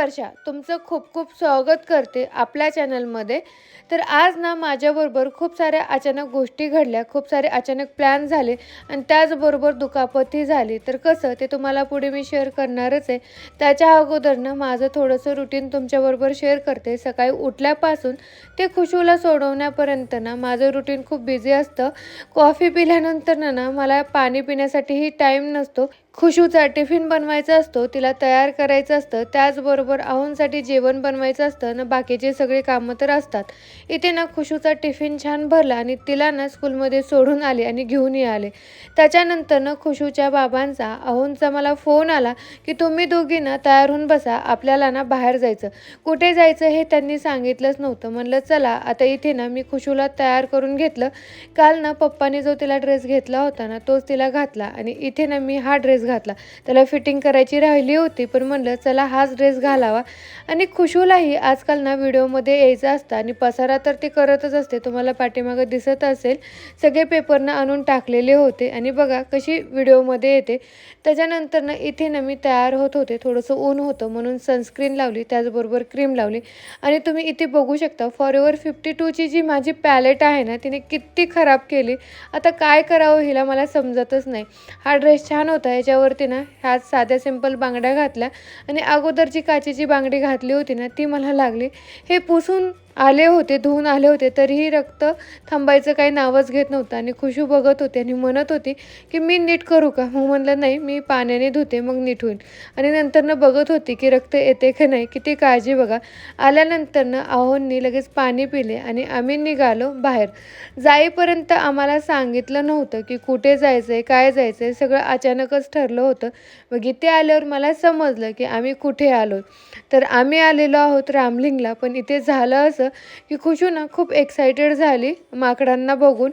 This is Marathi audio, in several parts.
वर्षा तुमचं खूप खूप स्वागत करते आपल्या चॅनलमध्ये. तर आज ना माझ्याबरोबर खूप साऱ्या अचानक गोष्टी घडल्या खूप सारे अचानक प्लॅन झाले आणि त्याचबरोबर दुखापतही झाली. तर कसं ते तुम्हाला पुढे मी शेअर करणारच आहे. त्याच्या अगोदर ना माझं थोडंसं रुटीन तुमच्याबरोबर शेअर करते. सकाळी उठल्यापासून ते खुशूला सोडवण्यापर्यंत ना माझं रुटीन खूप बिझी असतं. कॉफी पिल्यानंतर ना मला पाणी पिण्यासाठीही टाईम नसतो. खुशूचा टिफिन बनवायचा असतो तिला तयार करायचं असतं. त्याचबरोबर आहूंसाठी जेवण बनवायचं असतं ना बाकीचे सगळे कामं तर असतात. इथे ना खुशूचा टिफिन छान भरला आणि तिला ना स्कूलमध्ये सोडून आले आणि घेऊनही आले. त्याच्यानंतर ना खुशूच्या बाबांचा आहूंचा मला फोन आला की तुम्ही दोघी ना तयार होऊन बसा आपल्याला ना बाहेर जायचं. कुठे जायचं हे त्यांनी सांगितलंच नव्हतं. म्हणलं चला आता इथे ना मी खुशूला तयार करून घेतलं. काल ना पप्पाने जो तिला ड्रेस घेतला होता ना तोच तिला घातला आणि इथे ना मी हा ड्रेस घातला. त्याला फिटिंग करायची राहिली होती पण म्हणलं चला हाच ड्रेस घालावा. आणि खुशूलाही आजकाल ना व्हिडिओमध्ये यायचं असतं आणि पसारा तर ती करतच असते. तुम्हाला पाठीमागं दिसत असेल. सगळे पेपरनं आणून टाकलेले होते. आणि बघा कशी व्हिडिओमध्ये येते. त्याच्यानंतर ना इथे ना मी तयार होत होते. थोडंसं ऊन होतं म्हणून सनस्क्रीन लावली. त्याचबरोबर क्रीम लावली. आणि तुम्ही इथे बघू शकता फॉर एव्हर फिफ्टी टूची जी माझी पॅलेट आहे ना तिने किती खराब केली. आता काय करावं हिला मला समजतच नाही. हा ड्रेस छान होता. याच्यावरती ना ह्या साध्या सिंपल बांगड्या घातल्या. आणि अगोदरची काची काचेची बांगडी घातली होती ना ती मला लागली. हे पुसून आले होते धुवून आले होते तरीही रक्त थांबायचं काही नावच घेत नव्हतं. आणि खुशू बघत होते आणि म्हणत होती की मी नीट करू का? मग म्हणलं नाही मी पाण्याने धुते मग नीट होईल. आणि नंतरनं बघत होती की रक्त येते का नाही किती काळजी बघा. आल्यानंतरनं आहोंनी लगेच पाणी पिले आणि आम्ही निघालो बाहेर. जाईपर्यंत आम्हाला सांगितलं नव्हतं की कुठे जायचं आहे काय जायचं आहे सगळं अचानकच ठरलं होतं. मग इथे आल्यावर मला समजलं की आम्ही कुठे आलो तर आम्ही आलेलो आहोत रामलिंगला पण इथे झालं असं की खुशू ना खूप एक्सायटेड झाली माकडांना बघून.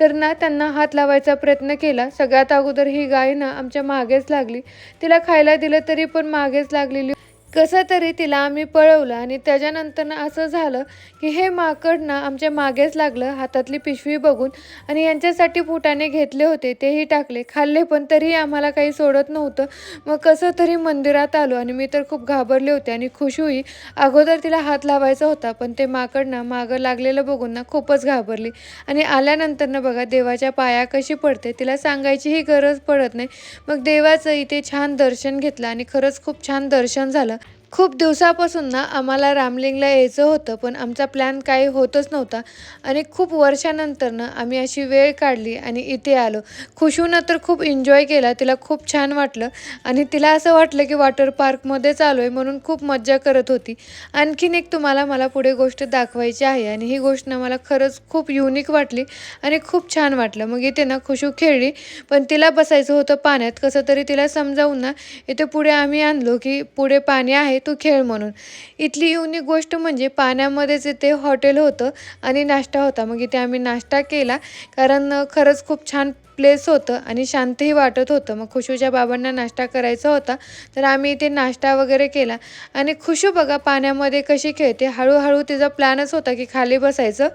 तर ना त्यांना हात लावायचा प्रयत्न केला. सगळ्यात अगोदर ही गाय ना आमच्या मागेच लागली. तिला खायला दिलं तरी पण मागेच लागलेली कसं तरी तिला आम्ही पळवलं आणि त्याच्यानंतर ना असं झालं की हे माकड ना आमच्या मागेच लागलं हातातली पिशवी बघून आणि यांच्यासाठी फुटाने घेतले होते तेही टाकले खाल्ले पण तरीही आम्हाला काही सोडत नव्हतं. मग कसं तरी मंदिरात आलो आणि मी तर खूप घाबरले होते आणि खुशूही अगोदर तिला हात लावायचा होता पण ते माकड ना मागं लागलेलं बघून ना खूपच घाबरली. आणि आल्यानंतर ना बघा देवाच्या पाया कशी पडते तिला सांगायचीही गरज पडत नाही. मग देवाचं इथे छान दर्शन घेतलं आणि खरंच खूप छान दर्शन झालं. खूप दिवसापासून ना आम्हाला रामलिंगला यायचं होतं पण आमचा प्लॅन काही होतच नव्हता. आणि खूप वर्षानंतर ना आम्ही अशी वेळ काढली आणि इथे आलो. खुशूनं तर खूप एन्जॉय केला तिला खूप छान वाटलं. आणि तिला असं वाटलं की वॉटर पार्कमध्येच आलो आहे म्हणून खूप मज्जा करत होती. आणखीन एक तुम्हाला मला पुढे गोष्ट दाखवायची आहे आणि ही गोष्ट ना मला खरंच खूप युनिक वाटली आणि खूप छान वाटलं. मग इथे ना खुशू खेळली पण तिला बसायचं होतं पाण्यात. कसं तरी तिला समजावून ना इथे पुढे आम्ही आणलो की पुढे पाणी आहे तू खेळ म्हणून. इथली युनिक गोष्ट म्हणजे पाण्यामध्येच इथे हॉटेल होतं आणि नाश्ता होता. मग इथे आम्ही नाश्ता केला. कारण खरंच खूप छान प्लेस होतं आणि शांतही वाटत होतं. मग खुशूच्या बाबांना नाश्ता करायचा होता. तर आम्ही इथे नाश्ता वगैरे केला. आणि खुशू बघा पाण्यामध्ये कशी खेळते. हळूहळू तिचा प्लॅनच होता की खाली बसायचं.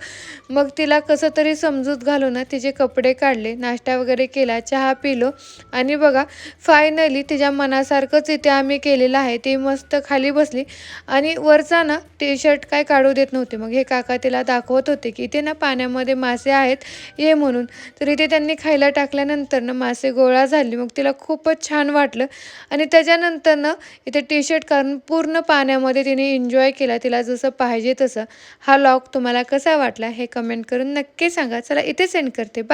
मग तिला कसं तरी समजूत घालून ना तिचे कपडे काढले. नाश्ता वगैरे केला. चहा पिलो. आणि बघा फायनली तिच्या मनासारखंच इथे आम्ही केलेलं आहे. ती मस्त खाली बसली. आणि वरचा ना टी शर्ट काय काढू देत नव्हते. मग हे काका तिला दाखवत होते की इथे ना पाण्यामध्ये मासे आहेत. ये म्हणून. तर इथे त्यांनी खायला टाकल्यानंतर ना मासे गोळा झाली मग तिला खूपच छान वाटलं. आणि त्याच्यानंतर ना इथे टी शर्ट काढून पूर्ण पाण्यामध्ये तिने एन्जॉय केला तिला जसं पाहिजे तसं. हा लॉग तुम्हाला कसा वाटला हे कमेंट करून नक्की सांगा. चला इथे सेंड करते. बाय